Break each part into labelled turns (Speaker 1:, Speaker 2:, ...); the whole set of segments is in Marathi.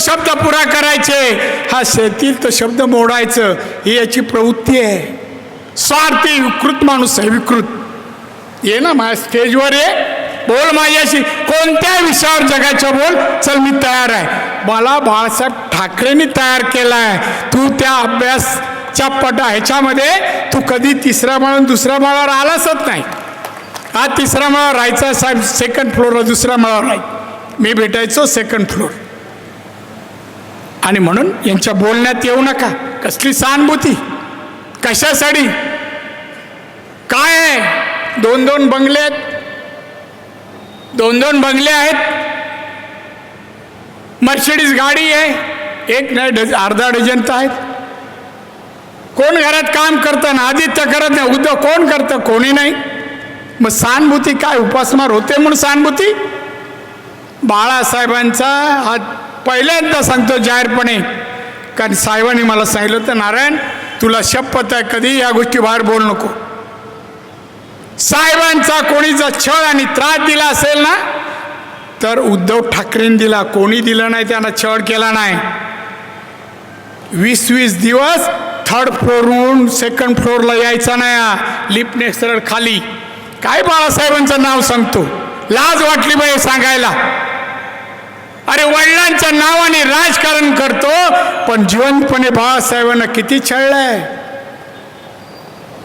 Speaker 1: शब्द पुरा करायचे? हा शेतील तो शब्द मोडायचं. ही याची प्रवृत्ती आहे. स्वार्थी विकृत माणूस आहे विकृत. ये ना माझ्या स्टेजवर ये. बोल माझ्याशी. कोणत्या विषयावर जगाच्या बोल. चल मी तयार आहे. मला बाळासाहेब ठाकरेंनी तयार केला आहे तू त्या अभ्यासच्या पट ह्याच्यामध्ये तू कधी तिसऱ्या माळून दुसऱ्या माळावर आलासच नाही. हा तिसरा माळावर राहायचा साहेब. सेकंड फ्लोअरला दुसऱ्या माळावर राहाय मी भेटायचो सेकंड फ्लोअर आणि म्हणून यांच्या बोलण्यात येऊ नका. कसली सहानुभूती? कशासाठी? काय आहे? दोन दोन बंगले आहेत. दोन दोन बंगले आहेत. मर्सिडीज गाडी आहे. एक नाही डझ अर्धा डझन तर आहेत. कोण घरात काम करतं ना आदित्य करत नाही? उद्या कोण करतं? कोणी नाही. मग सहानुभूती काय? उपासमार होते म्हणून सहानुभूती? बाळासाहेबांचा हा पहिल्यांदा सांगतो जाहीरपणे कारण साहेबांनी मला सांगितलं तर नारायण तुला शपथ आहे कधी या गोष्टी बाहेर बोल नको. साहेबांचा कोणीचा छळ आणि त्रास दिला असेल ना तर उद्धव ठाकरेंनी दिला. कोणी दिलं नाही त्यांना छळ केला नाही. वीस वीस दिवस थर्ड फ्लोअरहून सेकंड फ्लोअरला यायचा नाही लिफ्टने सरळ खाली. काय बाळासाहेबांचं नाव सांगतो? लाज वाटली बाई सांगायला. अरे वडिलांच्या नावाने राजकारण करतो पण जिवंतपणे बाळासाहेबांना किती छळलंय?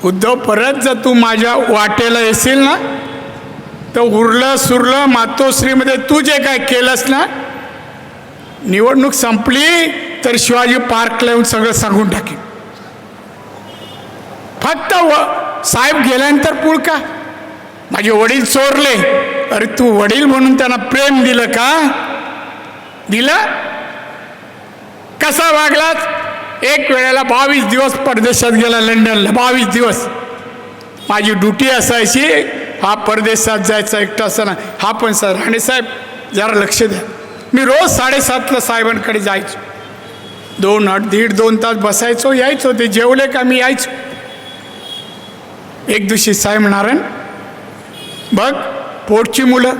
Speaker 1: उद्धव परत जर तू माझ्या वाटेला येशील ना तर उरलं सुरलं मातोश्रीमध्ये तू जे काय केलंस ना निवडणूक संपली तर शिवाजी पार्कला येऊन सगळं सांगून टाकेन. फक्त व साहेब गेल्यानंतर पुळ का? माझे वडील चोरले. अरे तू वडील म्हणून त्यांना प्रेम दिलं का? दिलं? कसा वागलाच एक वेळेला बावीस दिवस परदेशात गेला लंडनला बावीस दिवस. माझी ड्युटी असायची हा परदेशात जायचा एकटा असताना हा पण सर राणे साहेब जरा लक्ष द्या. मी रोज साडेसातला साहेबांकडे जायचो. दोन आठ दीड दोन तास बसायचो यायचो ते जेवले का मी यायचो. एक दिवशी साहेब नारायण बघ पोटची मुलं.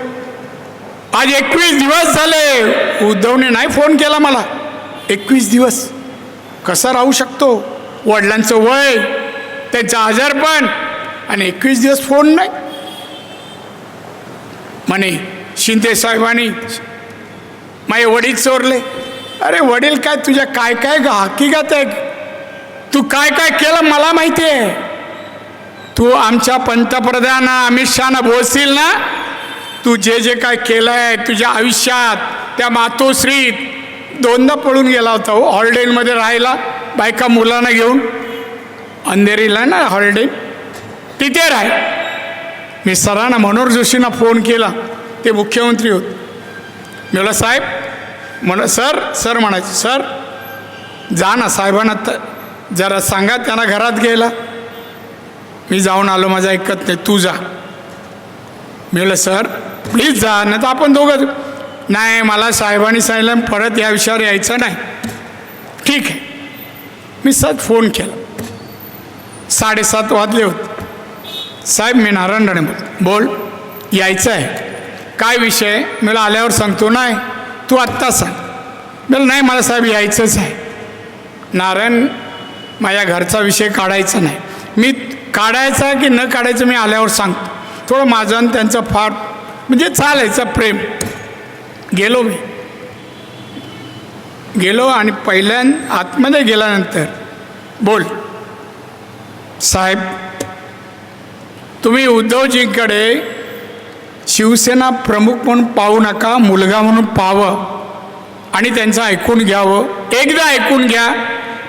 Speaker 1: आज एकवीस दिवस झाले. उद्धवने नाही फोन केला मला. एकवीस दिवस. कसा राहू शकतो? वडिलांचं वय त्यांचं आजारपण आणि एकवीस दिवस फोन नाही. म्हणे शिंदे साहेबांनी माझे वडील चोरले. अरे वडील काय तुझ्या काय काय ग हकीकत आहे? तू काय काय केलं मला माहिती आहे? तू आमच्या पंतप्रधान अमित शहाना बोलशील ना? तू जे जे काय केलं आहे तुझ्या आयुष्यात त्या मातोश्रीत दोनदा पळून गेला होता हो. हॉलिडेमध्ये राहायला बायका मुलांना घेऊन. अंधेरीला ना हॉलिडे तिथे राह मी सरांना मनोहर जोशींना फोन केला. ते मुख्यमंत्री होत. मी म्हणलं साहेब म्हण सर सर म्हणायचे सर जा ना साहेबांना तर जरा सांगा त्यांना घरात गेला मी जाऊन आलो माझं ऐकत नाही तू जा. मी म्हणलं सर प्लीज जा नाही तर आपण दोघं नाही मला साहेबांनी सांगितलं परत या विषयावर यायचं नाही. ठीक आहे. मी सत फोन केला. साडेसात वाजले होते. साहेब मी नारायण राणे बोल बोल यायचं आहे. काय विषय? मला आल्यावर सांगतो. नाही तू आत्ता सांग. मला नाही मला साहेब यायचंच आहे. नारायण माझ्या घरचा विषय काढायचा नाही. मी काढायचा की न काढायचं मी आल्यावर सांगतो. थोडं माझं आणि त्यांचं फार म्हणजे चालायचं प्रेम. गेलो मी. गेलो आणि पहिल्या आतमध्ये गेल्यानंतर बोल. साहेब तुम्ही उद्धवजींकडे शिवसेना प्रमुख म्हणून पाहू नका मुलगा म्हणून पाहावं आणि त्यांचं ऐकून घ्यावं. एकदा ऐकून घ्या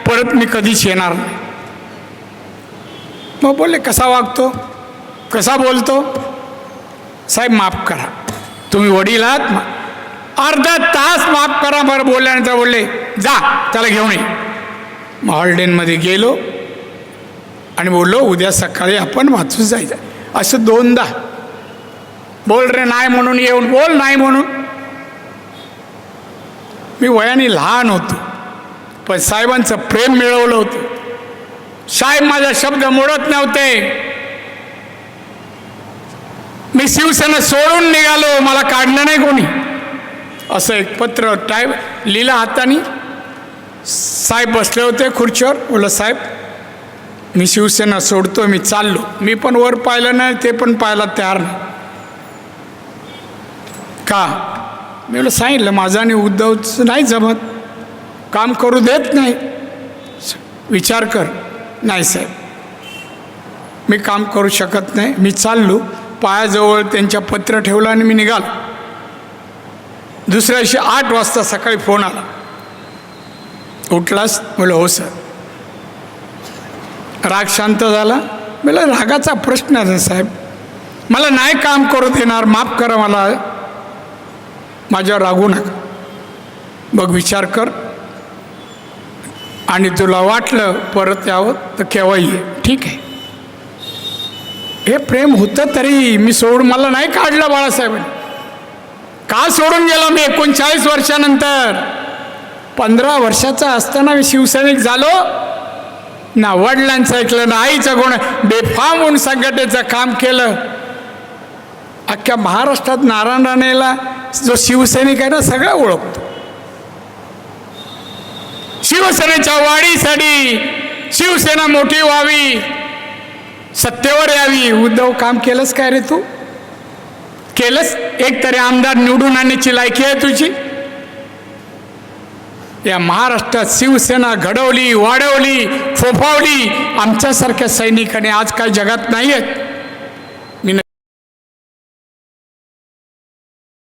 Speaker 1: परत मी कधीच येणार नाही. मग बोलले कसा वागतो? कसा बोलतो? साहेब माफ करा. तुम्ही वडील आहात अर्धा तास माफ करा बरं बोलल्यानंतर बोलले जा त्याला घेऊन ये. मग गेलो आणि बोललो उद्या सकाळी आपण वाचून जायचं. असं दोनदा. बोल रे नाही म्हणून येऊन बोल नाही म्हणून. मी वयाने लहान होतो पण साहेबांचं प्रेम मिळवलं होतं. साहेब माझा शब्द मोडत नव्हते. मी शिवसेना सोडून निघालो मला काढलं नाही कोणी. असं एक पत्र टाईप लिहिलं हाताने. साहेब बसले होते खुर्चीवर बोला साहेब मी शिवसेना सोडतो मी चाललो. मी पण वर पाहिलं नाही ते पण पाहायला तयार नाही. का? मी बोला सांगितलं माझा आणि उद्धवचं नाही जमत. काम करू देत नाही. विचार कर. नाही साहेब. मी काम करू शकत नाही मी चाललो. पायाजवळ त्यांच्या पत्र ठेवलं आणि मी निघालो. दुसऱ्या दिवशी आठ वाजता सकाळी फोन आला. उठलास? म्हणलं हो सर. राग शांत झाला. मला रागाचा प्रश्न आहे साहेब. मला नाही काम करू देणार माफ करा मला. माझ्यावर रागू नका. बघ विचार कर. आणि तुला वाटलं परत यावं तर केव्हाही ये. ठीक आहे. हे प्रेम होतं तरी मी सोडून मला नाही काढलं बाळासाहेबांनी. का सोडून गेलो मी? एकोणचाळीस वर्षानंतर. पंधरा वर्षाचा असताना मी शिवसैनिक झालो. ना वडिलांचं ऐकलं ना आईचं गुण. बेफाम होऊन संघटनेचं काम केलं. अख्ख्या महाराष्ट्रात नारायण राणेला जो शिवसैनिक आहे ना सगळं ओळखतो. शिवसेनेच्या वाढीसाठी शिवसेना मोठी व्हावी. सत्तेवर यावी. उद्धव काम केलंस काय रे तू? केलंस? एक तरी आमदार निवडून आणण्याची लायकी आहे तुझी. या महाराष्ट्रात शिवसेना घडवली वाढवली फोफावली. आमच्यासारख्या सैनिकाने आज काय जगात नाही आहेत